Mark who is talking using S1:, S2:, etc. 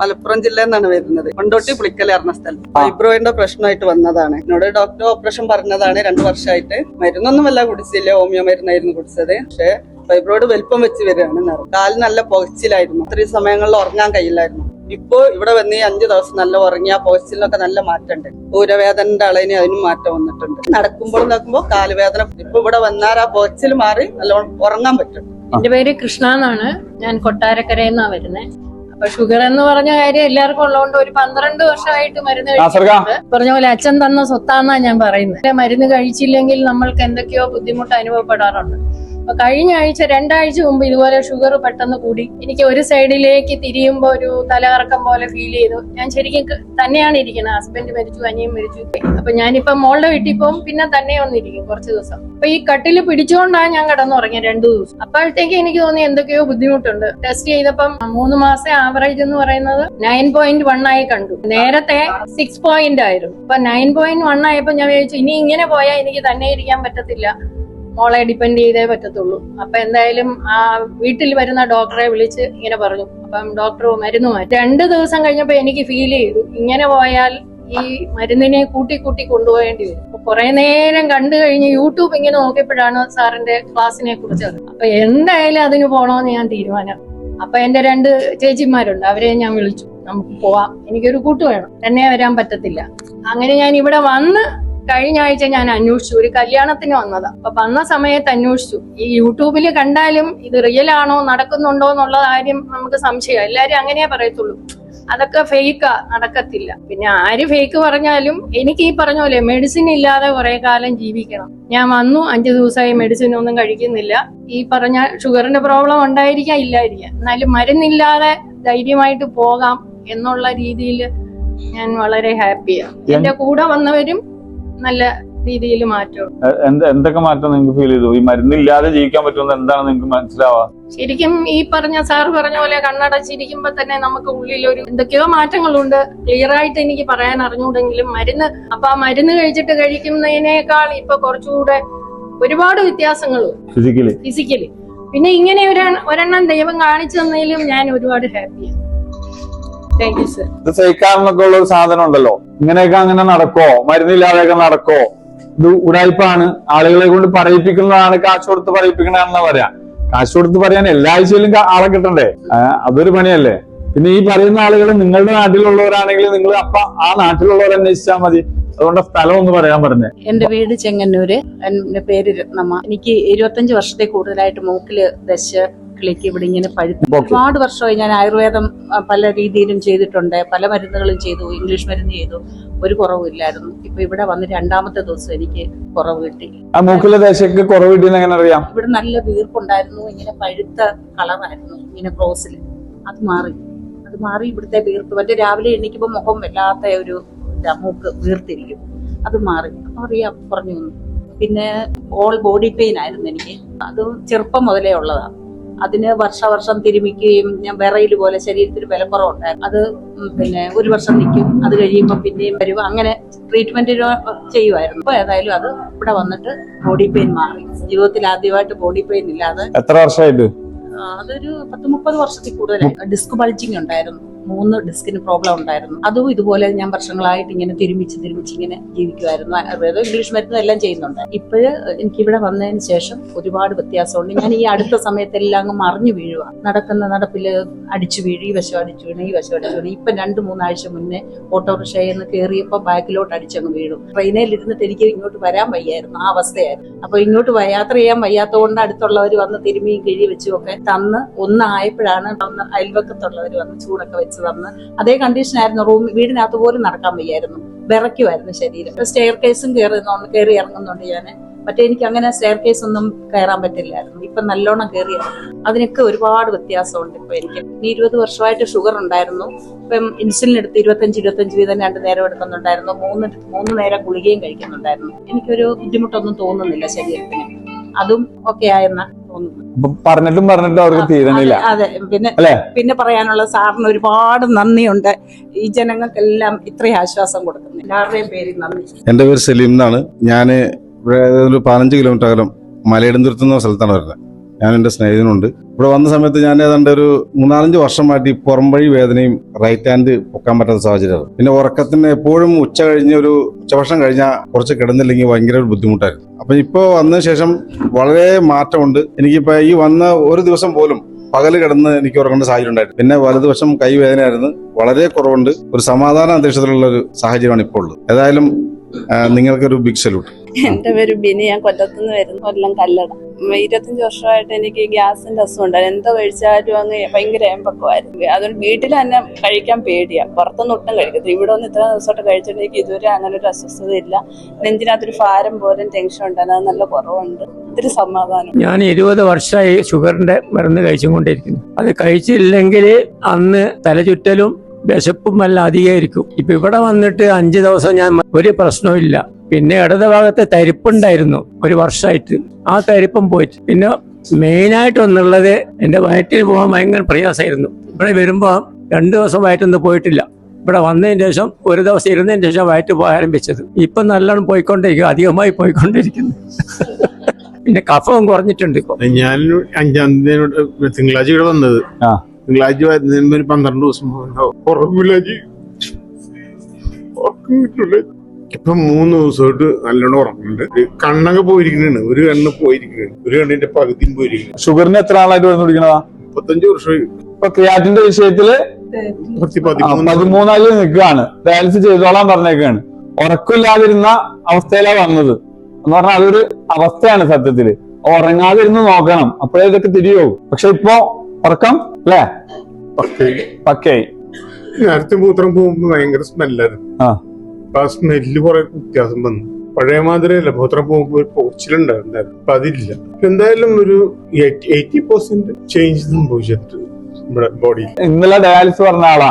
S1: മലപ്പുറം ജില്ലയിൽ നിന്നാണ് വരുന്നത്. കൊണ്ടോട്ടി പുളിക്കൽ എറണ സ്ഥലം. ഫൈബ്രോയിന്റെ പ്രശ്നമായിട്ട് വന്നതാണ്. എന്നോട് ഡോക്ടർ ഓപ്പറേഷൻ പറഞ്ഞതാണ് രണ്ടു വർഷമായിട്ട്. മരുന്നൊന്നും വല്ല കുടിച്ചില്ല. ഹോമിയോ മരുന്നായിരുന്നു കുടിച്ചത്. പക്ഷേ ഫൈബ്രോയിഡ് വലിപ്പം വെച്ച് വരികയാണ് കാലിന് നല്ല പുകച്ചിലായിരുന്നു. അത്രയും സമയങ്ങളിൽ ഉറങ്ങാൻ കഴിയില്ലായിരുന്നു. ഇപ്പോ ഇവിടെ വന്ന് ഈ അഞ്ചു ദിവസം നല്ല ഉറങ്ങി ആ പുകച്ചിലിനൊക്കെ നല്ല മാറ്റമുണ്ട്. ഊരവേദനന്റെ അളവിന് അതിനും മാറ്റം വന്നിട്ടുണ്ട്. നടക്കുമ്പോൾ നോക്കുമ്പോൾ കാലുവേദന. ഇപ്പൊ ഇവിടെ വന്നാൽ ആ പോസ്റ്റിൽ മാറി നല്ലോണം ഉറങ്ങാൻ പറ്റും.
S2: എന്റെ പേര് കൃഷ്ണ എന്നാണ്. ഞാൻ കൊട്ടാരക്കരയിൽ നിന്നാണ് വരുന്നത്. അപ്പൊ ഷുഗർ എന്ന് പറഞ്ഞ കാര്യം എല്ലാവർക്കും ഉള്ളതുകൊണ്ട് ഒരു പന്ത്രണ്ട് വർഷമായിട്ട് മരുന്ന് കഴിച്ചിട്ടുണ്ട്. പറഞ്ഞ പോലെ അച്ഛൻ തന്ന സ്വത്താന്നാ ഞാൻ പറയുന്നത്. മരുന്ന് കഴിച്ചില്ലെങ്കിൽ നമ്മൾക്ക് എന്തൊക്കെയോ ബുദ്ധിമുട്ട് അനുഭവപ്പെടാറുണ്ട്. അപ്പൊ കഴിഞ്ഞ ആഴ്ച രണ്ടാഴ്ച മുമ്പ് ഇതുപോലെ ഷുഗർ പെട്ടെന്ന് കൂടി. എനിക്ക് ഒരു സൈഡിലേക്ക് തിരിയുമ്പോൾ ഒരു തലകറക്കം പോലെ ഫീൽ ചെയ്തു. ഞാൻ ശരിക്കും തന്നെയാണ് ഇരിക്കുന്നത്. ഹസ്ബൻഡ് മരിച്ചു അനിയൻ മരിച്ചു. അപ്പൊ ഞാനിപ്പോ മോളുടെ വീട്ടിൽ പോകും പിന്നെ തന്നെ വന്നിരിക്കും കുറച്ച് ദിവസം. അപ്പൊ ഈ കട്ടിൽ പിടിച്ചുകൊണ്ടാണ് ഞാൻ കിടന്നുറങ്ങിയത് രണ്ടു ദിവസം. അപ്പോഴത്തേക്ക് എനിക്ക് തോന്നി എന്തൊക്കെയോ ബുദ്ധിമുട്ടുണ്ട്. ടെസ്റ്റ് ചെയ്തപ്പം മൂന്ന് മാസം ആവറേജ് എന്ന് പറയുന്നത് നയൻ പോയിന്റ് വൺ ആയി കണ്ടു. നേരത്തെ സിക്സ് പോയിന്റ് ആയിരുന്നു. അപ്പൊ നയൻ പോയിന്റ് വൺ ആയപ്പോ ഞാൻ വിചാരിച്ചു ഇനി ഇങ്ങനെ പോയാൽ എനിക്ക് തന്നെ ഇരിക്കാൻ പറ്റത്തില്ല. മോളെ ഡിപ്പെൻഡ് ചെയ്തേ പറ്റത്തുള്ളൂ. അപ്പൊ എന്തായാലും ആ വീട്ടിൽ വരുന്ന ഡോക്ടറെ വിളിച്ച് ഇങ്ങനെ പറഞ്ഞു. അപ്പം ഡോക്ടർ മരുന്ന് മാറ്റി. രണ്ട് ദിവസം കഴിഞ്ഞപ്പോ എനിക്ക് ഫീൽ ചെയ്തു. ഇങ്ങനെ പോയാൽ ഈ മരുന്നിനെ കൂട്ടി കൂട്ടി കൊണ്ടുപോകേണ്ടി വരും. അപ്പൊ കുറെ നേരം കണ്ടു കഴിഞ്ഞ് യൂട്യൂബ് ഇങ്ങനെ നോക്കിയപ്പോഴാണ് സാറിന്റെ ക്ലാസ്സിനെ കുറിച്ച്. അപ്പൊ എന്തായാലും അതിന് പോണോന്ന് ഞാൻ തീരുമാനം. അപ്പൊ എന്റെ രണ്ട് ചേച്ചിമാരുണ്ട്. അവരെ ഞാൻ വിളിച്ചു. നമുക്ക് പോവാം. എനിക്കൊരു കൂട്ട് വേണം. തന്നെ വരാൻ പറ്റത്തില്ല. അങ്ങനെ ഞാൻ ഇവിടെ വന്ന് കഴിഞ്ഞ ആഴ്ച ഞാൻ അന്വേഷിച്ചു. ഒരു കല്യാണത്തിന് വന്നതാ. അപ്പൊ വന്ന സമയത്ത് അന്വേഷിച്ചു. ഈ യൂട്യൂബിൽ കണ്ടാലും ഇത് റിയൽ ആണോ നടക്കുന്നുണ്ടോ എന്നുള്ള കാര്യം നമുക്ക് സംശയം. എല്ലാരും അങ്ങനെയേ പറയത്തുള്ളൂ. അതൊക്കെ ഫേക്കാ നടക്കത്തില്ല. പിന്നെ ആര് ഫേക്ക് പറഞ്ഞാലും എനിക്ക് ഈ പറഞ്ഞ പോലെ മെഡിസിൻ ഇല്ലാതെ കുറെ കാലം ജീവിക്കണം. ഞാൻ വന്നു അഞ്ചു ദിവസമായി മെഡിസിൻ ഒന്നും കഴിക്കുന്നില്ല. ഈ പറഞ്ഞ ഷുഗറിന്റെ പ്രോബ്ലം ഉണ്ടായിരിക്കാം ഇല്ലായിരിക്കാം. എന്നാലും മരുന്നില്ലാതെ ധൈര്യമായിട്ട് പോകാം എന്നുള്ള രീതിയിൽ ഞാൻ വളരെ ഹാപ്പിയാണ് എന്റെ കൂടെ വന്നവരും നല്ല രീതിയിൽ മാറ്റം.
S3: എന്ത് എന്തൊക്കെ മാറ്റം നിങ്ങൾക്ക് ഫീൽ ചെയ്തു? ഈ മരുന്നില്ലാതെ ജീവിക്കാൻ പറ്റുമെന്ന് എന്താണ് നിങ്ങൾക്ക് മനസ്സിലാവാ?
S2: ശരിക്കും ഈ പറഞ്ഞ സാർ പറഞ്ഞ പോലെ കണ്ണടച്ചിരിക്കുമ്പോ തന്നെ നമുക്ക് ഉള്ളിൽ ഒരു എന്തൊക്കെയോ മാറ്റങ്ങളുണ്ട്. ക്ലിയർ ആയിട്ട് എനിക്ക് പറയാൻ അറിഞ്ഞൂടെങ്കിലും മരുന്ന് അപ്പൊ ആ മരുന്ന് കഴിച്ചിട്ട് കഴിക്കുന്നതിനേക്കാൾ ഇപ്പൊ കുറച്ചുകൂടെ ഒരുപാട് വ്യത്യാസങ്ങൾ
S3: ഫിസിക്കലി
S2: ഫിസിക്കലി പിന്നെ ഇങ്ങനെ ഒരു ഒരെണ്ണം ദൈവം കാണിച്ചു തന്നതിലും ഞാൻ ഒരുപാട് ഹാപ്പിയാണ്
S3: ഇത് സഹിക്കാമെന്നൊക്കെ ഉള്ള ഒരു സാധനം ഉണ്ടല്ലോ. ഇങ്ങനെയൊക്കെ അങ്ങനെ നടക്കോ? മരുന്നില്ലാതെയൊക്കെ നടക്കോ? ഇത് ഉടായ്പാണ്. ആളുകളെ കൊണ്ട് പറയിപ്പിക്കുന്നതാണ് കാശ് കൊടുത്ത് പറയിപ്പിക്കണമെന്നാ പറയാ. കാശ് കൊടുത്ത് പറയാൻ എല്ലാ ആഴ്ചയിലും ആളെ കിട്ടണ്ടേ? അതൊരു പണിയല്ലേ? പിന്നെ ഈ പറയുന്ന ആളുകൾ നിങ്ങളുടെ നാട്ടിലുള്ളവരാണെങ്കിൽ നിങ്ങൾ അപ്പ ആ നാട്ടിലുള്ളവർ അന്വേഷിച്ചാൽ മതി. അതുകൊണ്ട് സ്ഥലം ഒന്ന് പറയാൻ പറഞ്ഞേ.
S4: എന്റെ വീട് ചെങ്ങന്നൂര്. എന്റെ പേര് രത്നമ്മ. എനിക്ക് ഇരുപത്തഞ്ച് വർഷത്തെ കൂടുതലായിട്ട് മൂക്കിൽ ദശ കിളിക്ക് ഇവിടെ ഇങ്ങനെ പഴുത്ത് ഒരുപാട് വർഷമായി ഞാൻ ആയുർവേദം പല രീതിയിലും ചെയ്തിട്ടുണ്ട്. പല മരുന്നുകളും ചെയ്തു. ഇംഗ്ലീഷ് മരുന്ന് ചെയ്തു. ഒരു കുറവുമില്ലായിരുന്നു ഇപ്പൊ ഇവിടെ വന്ന് രണ്ടാമത്തെ ദിവസം എനിക്ക് കുറവ് കിട്ടി.
S3: മൂക്കിലെ ദേശക്ക് കുറവ് കിട്ടിയെന്ന് എങ്ങനെ അറിയാം?
S4: ഇവിടെ നല്ല വീർപ്പുണ്ടായിരുന്നു. ഇങ്ങനെ പഴുത്ത കളറായിരുന്നു ഇങ്ങനെ ക്രോസിൽ അത് മാറി. അത് മാറി ഇവിടുത്തെ വീർപ്പ്. മറ്റേ രാവിലെ എണീക്കുമ്പോൾ മുഖം വല്ലാത്ത ഒരു മൂക്ക് വീർത്തിരിക്കും. അത് മാറി. അപ്പൊ അറിയാം കുറഞ്ഞു പിന്നെ ഓൾ ബോഡി പെയിൻ ആയിരുന്നു എനിക്ക്. അത് ചെറുപ്പം മുതലേ ഉള്ളതാ. അതിന് വർഷവർഷം തിരുമിക്കുകയും ഞാൻ വിറയിൽ പോലെ ശരീരത്തിന് ബലക്കുറവുണ്ടായിരുന്നു അത് പിന്നെ ഒരു വർഷം നിൽക്കും. അത് കഴിയുമ്പോൾ പിന്നെയും വരും. അങ്ങനെ ട്രീറ്റ്മെന്റ് ചെയ്യുമായിരുന്നു. അപ്പൊ ഏതായാലും അത് ഇവിടെ വന്നിട്ട് ബോഡി പെയിൻ മാറി. ജീവിതത്തിൽ ആദ്യമായിട്ട് ബോഡി പെയിൻ ഇല്ലാതെ
S3: എത്ര വർഷമായിട്ട്
S4: അതൊരു പത്ത് മുപ്പത് വർഷത്തിൽ കൂടുതലായി. ഡിസ്ക് ബൾജിങ് ഉണ്ടായിരുന്നു. മൂന്ന് ഡിസ്കിന് പ്രോബ്ലം ഉണ്ടായിരുന്നു. അതും ഇതുപോലെ ഞാൻ വർഷങ്ങളായിട്ട് ഇങ്ങനെ തിരുമിച്ച് തിരുമിച്ച് ഇങ്ങനെ ജീവിക്കുമായിരുന്നു ആയുർവേദം ഇംഗ്ലീഷ് മരുന്നും എല്ലാം ചെയ്യുന്നുണ്ട്. ഇപ്പോഴ് എനിക്ക് ഇവിടെ വന്നതിന് ശേഷം ഒരുപാട് വ്യത്യാസമുണ്ട്. ഞാൻ ഈ അടുത്ത സമയത്തെല്ലാം അങ്ങ് മറിഞ്ഞു വീഴുക നടക്കുന്ന നടപ്പിൽ അടിച്ചു വീഴ് ഈ വശം അടിച്ചു വീണ് ഈ വശം അടിച്ചു വീണ് ഇപ്പം രണ്ട് മൂന്നാഴ്ച മുന്നേ ഓട്ടോറിക്ഷയിൽ നിന്ന് കയറിയപ്പോൾ ബാക്കിലോട്ട് അടിച്ചങ്ങ് വീഴും. ട്രെയിനിൽ ഇരുന്നിട്ട് എനിക്ക് ഇങ്ങോട്ട് വരാൻ വയ്യായിരുന്നു ആ അവസ്ഥയായിരുന്നു. അപ്പോൾ ഇങ്ങോട്ട് യാത്ര ചെയ്യാൻ വയ്യാത്തതുകൊണ്ട് അടുത്തുള്ളവർ വന്ന് തിരുമിയും കിഴി വെച്ചും ഒക്കെ തന്ന് ഒന്നായപ്പോഴാണ് അയൽവക്കത്തുള്ളവർ വന്ന് ചൂടൊക്കെ വെച്ച് തന്ന് അതേ കണ്ടീഷനായിരുന്നു റൂം വീടിനകത്ത് പോലും നടക്കാൻ വയ്യായിരുന്നു. വിറയ്ക്കുമായിരുന്നു ശരീരം. സ്റ്റെയർ കേസും കയറുന്നുണ്ട് കയറി ഇറങ്ങുന്നുണ്ട് ഞാൻ മറ്റേ എനിക്ക് അങ്ങനെ സ്റ്റെയർ കേസ് ഒന്നും കയറാൻ പറ്റില്ലായിരുന്നു. ഇപ്പൊ നല്ലോണം കയറി അതിനൊക്കെ ഒരുപാട് വ്യത്യാസമുണ്ട് ഇപ്പൊ എനിക്ക്. ഇനി ഇരുപത് വർഷമായിട്ട് ഷുഗർ ഉണ്ടായിരുന്നു. ഇപ്പം ഇൻസുലിൻ എടുത്ത് ഇരുപത്തഞ്ച് ഇരുപത്തഞ്ച് വീതം രണ്ട് നേരം എടുക്കുന്നുണ്ടായിരുന്നു. മൂന്ന് മൂന്ന് നേരം ഗുളികയും കഴിക്കുന്നുണ്ടായിരുന്നു. എനിക്കൊരു ബുദ്ധിമുട്ടൊന്നും തോന്നുന്നില്ല ശരീരത്തിന്. അതും ഒക്കെ ആയെന്ന.
S3: പറഞ്ഞിട്ടും പറഞ്ഞിട്ടും അവർക്ക് തീരണില്ല.
S4: അതെ പിന്നെ പിന്നെ പറയാനുള്ള സാറിന് ഒരുപാട് നന്ദിയുണ്ട്. ഈ ജനങ്ങൾക്കെല്ലാം ഇത്രയും ആശ്വാസം കൊടുക്കുന്നു. എല്ലാവരുടെയും പേര് നന്ദി.
S5: എന്റെ പേര് സലീം എന്നാണ്. ഞാൻ ഇവിടെ ഒരു പതിനഞ്ച് കിലോമീറ്റർ അകലം മലയിടം തുരുത്തുന്ന സ്ഥലത്താണ് വരുന്നത്. ഞാൻ എന്റെ സ്നേഹിതനുണ്ട്. ഇവിടെ വന്ന സമയത്ത് ഞാൻ ഏതാണ്ട് ഒരു മൂന്നാലഞ്ച് വർഷമായിട്ട് ഈ പുറംവഴി വേദനയും റൈറ്റ് ഹാൻഡ് പൊക്കാൻ പറ്റാത്ത സാഹചര്യമാണ്. പിന്നെ ഉറക്കത്തിന് എപ്പോഴും ഉച്ച കഴിഞ്ഞ ഒരു ഉച്ചഭക്ഷണം കഴിഞ്ഞാൽ കുറച്ച് കിടന്നില്ലെങ്കിൽ ഭയങ്കര ഒരു ബുദ്ധിമുട്ടായിരുന്നു. അപ്പൊ ഇപ്പോൾ വന്നതിന് ശേഷം വളരെ മാറ്റമുണ്ട്. എനിക്കിപ്പോ ഈ വന്ന ഒരു ദിവസം പോലും പകൽ കിടന്ന് എനിക്ക് ഉറങ്ങേണ്ട സാഹചര്യം ഉണ്ടായിരുന്നു പിന്നെ വലതുവശം കൈവേദനയായിരുന്നു വളരെ കുറവുണ്ട്. ഒരു സമാധാന അന്തരീക്ഷത്തിലുള്ള ഒരു സാഹചര്യമാണ് ഇപ്പോൾ ഉള്ളത്. ഏതായാലും നിങ്ങൾക്കൊരു ബിഗ് സല്യൂട്ട്
S6: എന്റെ പേര് ബിനി ഞാൻ കൊല്ലത്തുനിന്ന് വരുന്നു. കൊല്ലം കല്ലട. ഇരുപത്തഞ്ച് വർഷമായിട്ട് എനിക്ക് ഗ്യാസിന്റെ അസുഖം ഉണ്ടായിരുന്നു എന്തോ കഴിച്ചാലും അങ്ങ് ഭയങ്കര ഏമ്പക്കമായിരുന്നു. അതുകൊണ്ട് വീട്ടിൽ തന്നെ കഴിക്കാൻ പേടിയാ. പുറത്തൊന്നും ഒട്ടും കഴിക്കത്തില്ല. ഇവിടെ ഒന്ന് ഇത്ര ദിവസമായിട്ട് കഴിച്ചിട്ട് എനിക്ക് ഇതുവരെ അങ്ങനെ ഒരു അസ്വസ്ഥത ഇല്ല നെഞ്ചിനകത്തൊരു ഭാരം പോലും ടെൻഷൻ ഉണ്ടായിരുന്നു അത് നല്ല കുറവുണ്ട്. ഒത്തിരി സമാധാനം.
S7: ഞാൻ ഇരുപത് വർഷമായി ഷുഗറിന്റെ മരുന്ന് കഴിച്ചുകൊണ്ടിരിക്കുന്നു. അത് കഴിച്ചില്ലെങ്കിൽ അന്ന് തലചുറ്റലും വിശപ്പും എല്ലാം അധികമായിരിക്കും. ഇപ്പൊ ഇവിടെ വന്നിട്ട് അഞ്ച് ദിവസം ഞാൻ ഒരു പ്രശ്നവും ഇല്ല. പിന്നെ ഇടത് ഭാഗത്തെ തരിപ്പുണ്ടായിരുന്നു ഒരു വർഷമായിട്ട്. ആ തരിപ്പം പോയിട്ട്. പിന്നെ മെയിനായിട്ട് ഒന്നുള്ളത് എന്റെ വയറ്റിൽ പോകാൻ ഭയങ്കര പ്രയാസമായിരുന്നു. ഇവിടെ വരുമ്പോൾ രണ്ട് ദിവസം വയറ്റൊന്നും പോയിട്ടില്ല. ഇവിടെ വന്നതിന് ശേഷം ഒരു ദിവസം ഇരുന്നതിന് ശേഷം വയറ്റ് പോകാൻ ആരംഭിച്ചത്. ഇപ്പൊ നല്ലോണം പോയിക്കൊണ്ടിരിക്കും അധികമായി പോയിക്കൊണ്ടിരിക്കുന്നു പിന്നെ കഫവും കുറഞ്ഞിട്ടുണ്ട് ഇപ്പൊ.
S8: ഞാൻ അഞ്ചാം തീയതി തിങ്കളാഴ്ച ഇവിടെ വന്നത്. തിങ്കളാഴ്ച വരുന്നതിന് പന്ത്രണ്ട് ദിവസം ഉറങ്ങില്ല ഉറങ്ങിയിട്ടുണ്ട് ഇപ്പൊ മൂന്ന് ദിവസമായിട്ട് നല്ലോണം ഉറങ്ങുന്നുണ്ട്. കണ്ണൊക്കെ പോയിരിക്കുന്നുണ്ട്. ഒരു കണ്ണ് പോയിരിക്കുന്നുണ്ട്. ഒരു കണ്ണിന്റെ പകുതിയും പോയിരിക്കുന്നു
S3: ഷുഗറിന് എത്ര ആളായിട്ട് മരുന്ന് കുടിക്കണതാ?
S8: മുപ്പത്തഞ്ച് വർഷമായി.
S3: ഇപ്പൊ ക്രിയാറ്റിന്റെ
S8: വിഷയത്തിൽ
S3: പതിമൂന്നാൽ നിൽക്കുകയാണ്. ഡയാലിസിസ് ചെയ്തോളാൻ പറഞ്ഞേക്കാണ്. ഉറക്കമില്ലാതിരുന്ന അവസ്ഥയിലാണ് വന്നത്. എന്ന് പറഞ്ഞാൽ അതൊരു അവസ്ഥയാണ് സത്യത്തിൽ. ഉറങ്ങാതിരുന്ന് നോക്കണം. അപ്പോഴേ ഇതൊക്കെ തിരിയോ പക്ഷെ ഇപ്പൊ ഉറക്കം അല്ലേ?
S8: പക്കേ
S3: പക്കയായി.
S8: നേരത്തെ മൂത്രം പോകുമ്പോ ഭയങ്കര സ്മെല്ലായിരുന്നു
S3: ആ.
S8: അപ്പൊ ആ കുറെ വ്യത്യാസം വന്നു. പഴയ മാതിരിയല്ല മൂത്രം പോകുമ്പോൾ പോച്ചിലുണ്ടായിരുന്നു അപ്പൊ അതില്ല. എന്തായാലും ഒരു എയ്റ്റി പെർസെന്റ് ചേഞ്ച് സംഭവിച്ചിട്ടുണ്ട് നമ്മുടെ ബോഡിയിൽ
S3: ഇന്നലെ ഡയാലിസിസ് പറഞ്ഞ ആളാ.